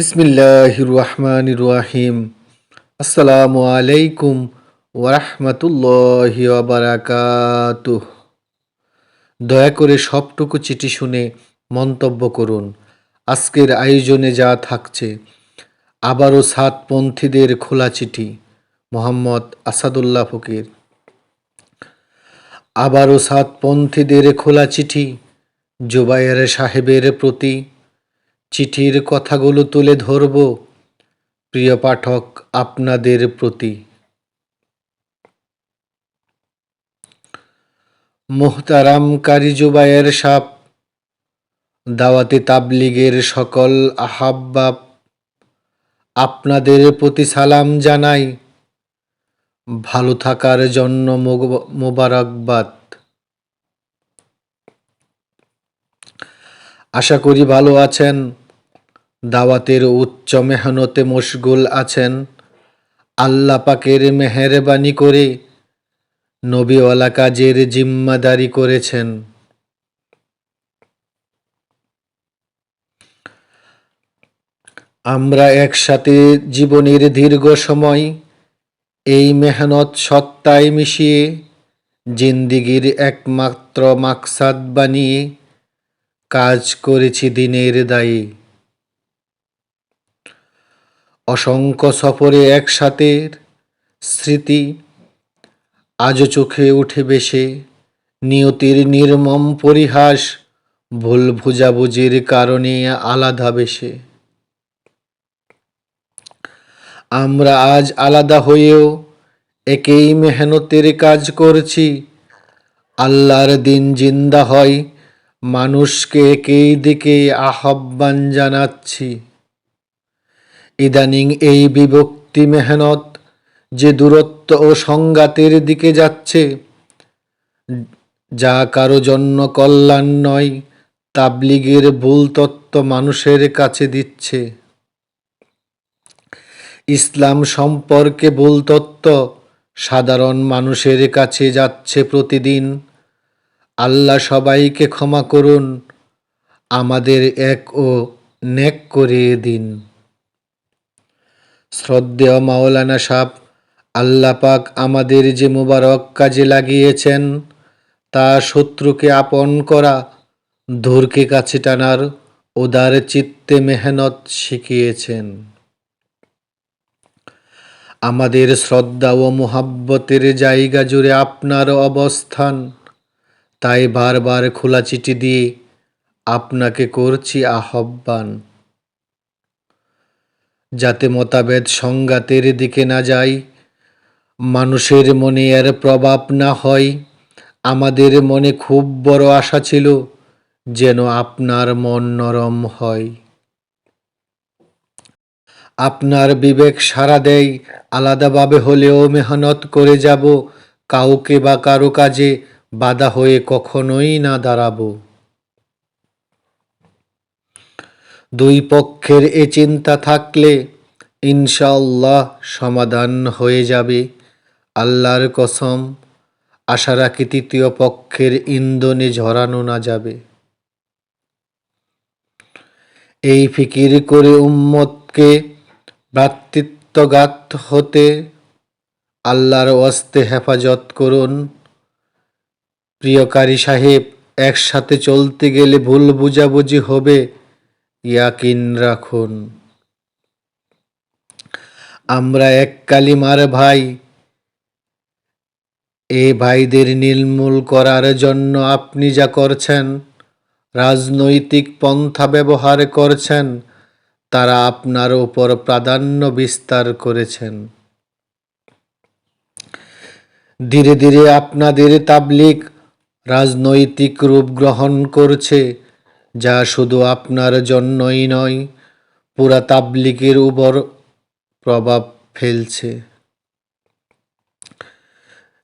বিসমিল্লাহ রহমান রাহিম আসসালামু আলাইকুম ওরহমতুল্লাহ বারাকাত দয়া করে সবটুকু চিঠি শুনে মন্তব্য করুন। আজকের আয়োজনে যা থাকছে, আবারও সাতপন্থীদের খোলা চিঠি, মোহাম্মদ আসাদুল্লাহ ফকির। আবারও সাতপন্থীদের খোলা চিঠি জুবাইর সাহেবের প্রতি চিঠির কথাগুলো তুলে ধরব। প্রিয় পাঠক, আপনাদের প্রতি। মোহতারাম কারি জুবাইয়ের সাপ, দাওয়াতে তাবলিগের সকল আহাব্বাব, আপনাদের প্রতি সালাম জানাই। ভালো থাকার জন্য মোবারকবাদ। আশা করি ভালো আছেন। দাওয়াতের উচ্চ মেহনতে মশগুল আছেন। আল্লাহ পাকের মেহরবানি করে নবীওয়ালা কাজের জিম্মাদারি করেছেন। আমরা একসাথে জীবনের দীর্ঘ সময় এই মেহনত সত্তায় মিশিয়ে জিন্দিগির একমাত্র মাকসাদ বানিয়ে কাজ করেছি দিনের দায়ী। অসংখ্য সফরে একসাথে স্মৃতি। আজও চোখে উঠে বেশে নিয়তির নির্মম পরিহাস, ভুল ভুজাবুজির কারণে আলাদা বেশে আমরা আজ আলাদা হয়েও একেই মেহনতের কাজ করছি। আল্লাহর দিন জিন্দা হয়, মানুষকে একই দিকে আহ্বান জানাচ্ছি। ইদানিং এই বিভক্তি মেহনত যে দূরত্ব ও সংঘাতের দিকে যাচ্ছে, যা কারও জন্য কল্যাণ নয়, তাবলিগের ভুল তত্ত্ব মানুষের কাছে দিচ্ছে। ইসলাম সম্পর্কে ভুল তত্ত্ব সাধারণ মানুষের কাছে যাচ্ছে প্রতিদিন। আল্লাহ সবাইকে ক্ষমা করুন, আমাদের এক ও নেক করিয়ে দিন। শ্রদ্ধেয় মাওলানা সাহ আল্লাহ পাক আমাদের যে মুবারক কাজে লাগিয়েছেন, তা শত্রুকে আপন করা, ধূরকে কাছে টানার উদার চিত্তে মেহনত শিখিয়েছেন। আমাদের শ্রদ্ধা ও মোহাব্বতের জায়গা জুড়ে আপনার অবস্থান, তাই বারবার খোলা চিঠি দিয়ে আপনাকে করছি আহ্বান। যাতে মতাবেদ সংঘাতের দিকে না যায় মানুষের মনে এর প্রভাব না হয়। আমাদের মনে খুব বড় আশা ছিল যেন আপনার মন নরম হয়। আপনার বিবেক সারা দেয়, আলাদাভাবে হলেও মেহনত করে যাব। কাউকে বা কারও কাজে বাধা হয়ে কখনোই না দাঁড়াবো। দুই পক্ষের এ চিন্তা থাকলে ইনশাল্লাহ সমাধান হয়ে যাবে। আল্লাহর কসম, আশা রাখি তৃতীয় পক্ষের ইন্ধনে ঝরানো না যাবে। এই ফিকির করে উম্মতকে ভ্রাতৃত্বগাত হতে আল্লাহর অস্তে হেফাজত করুন। প্রিয়কারী সাহেব, একসাথে চলতে গেলে ভুল বুঝাবুঝি হবে। ইয়াকিন রাখুন। আমরা এক কালিমার ভাই। এ ভাইদের নির্মূল করার জন্য আপনি যা করছেন, রাজনৈতিক পন্থা ব্যবহার করছেন, তারা আপনার উপর প্রাধান্য বিস্তার করেছেন। ধীরে ধীরে আপনাদের তাবলিক রাজনৈতিক রূপ গ্রহণ করছে। যা শুধু আপনার জন্যই নয়, পুরা তাবলিকের উপর প্রভাব ফেলছে।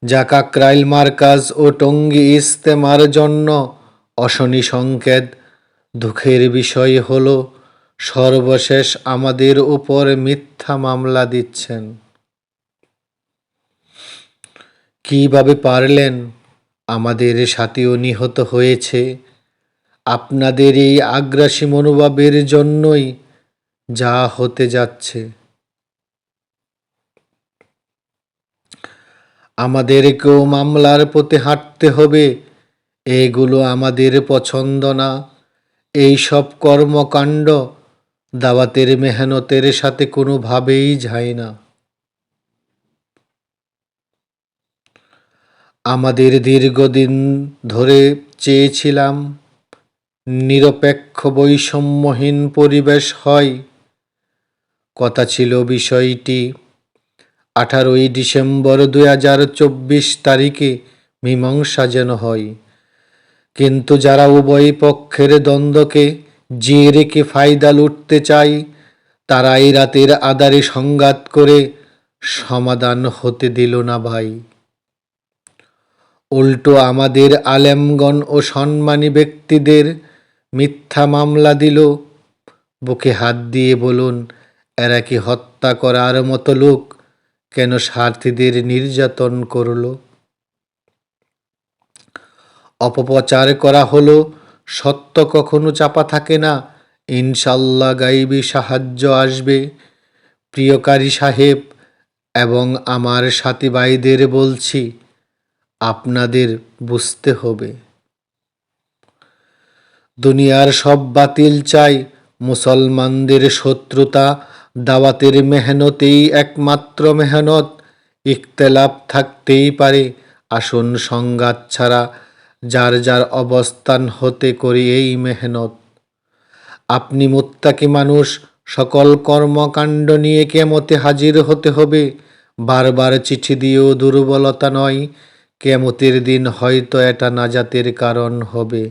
যা কাকরাইল মার্কাজ ও টঙ্গী ইস্তেমার জন্য অশনি সংকেত। দুঃখের বিষয় হল, সর্বশেষ আমাদের উপর মিথ্যা মামলা দিচ্ছেন। কীভাবে পারলেন? আমাদের সাথেও নিহত হয়েছে। আপনাদের এই আগ্রাসী মনোভাবের জন্যই যা হতে যাচ্ছে। আমাদেরকেও মামলার পথে হাঁটতে হবে, এগুলো আমাদের পছন্দ না। এই সব কর্মকাণ্ড দাওয়াতের মেহনতের সাথে কোনোভাবেই যায় না। আমাদের দীর্ঘদিন ধরে চেয়েছিলাম নিরপেক্ষ বৈষম্যহীন পরিবেশ হয়। কথা ছিল বিষয়টি আঠারোই ডিসেম্বর দুই হাজার চব্বিশ তারিখে মীমাংসা যেন হয়। কিন্তু যারা উভয় পক্ষের দ্বন্দ্বকে জিয়ে রেখে ফায়দা লুটতে চায় তারা এই রাতের আদারে সংঘাত করে সমাধান হতে দিল না ভাই। উল্টো আমাদের আলেমগণ ও সম্মানী ব্যক্তিদের মিথ্যা মামলা দিল। বুকে হাত দিয়ে বলুন, এরা কি হত্যা করার মতো লোক? কেন স্বার্থীদের নির্যাতন করল? অপপ্রচার করা হলো, সত্য কখনো চাপা থাকে না। ইনশাল্লাহ গাইবি সাহায্য আসবে। প্রিয়কারী সাহেব এবং আমার সাথী ভাইদের বলছি, আপনাদের বুঝতে হবে। দুনিয়ার সব বাতিল চাই। মুসলমানদের শত্রুতা, দাওয়াতের মেহনতেই একমাত্র মেহনত। ইখতলাফ থাকতেই পারে আসন সংঘাত ছাড়া, যার যার অবস্থান হতে করি এই মেহনত। আপনি মুত্তাকি মানুষ, সকল কর্মকাণ্ড নিয়ে কেমতে হাজির হতে হবে? বারবার চিঠি দিয়েও দুর্বলতা নয়, কেমতের দিন হয়তো এটা নাজাতের কারণ হবে।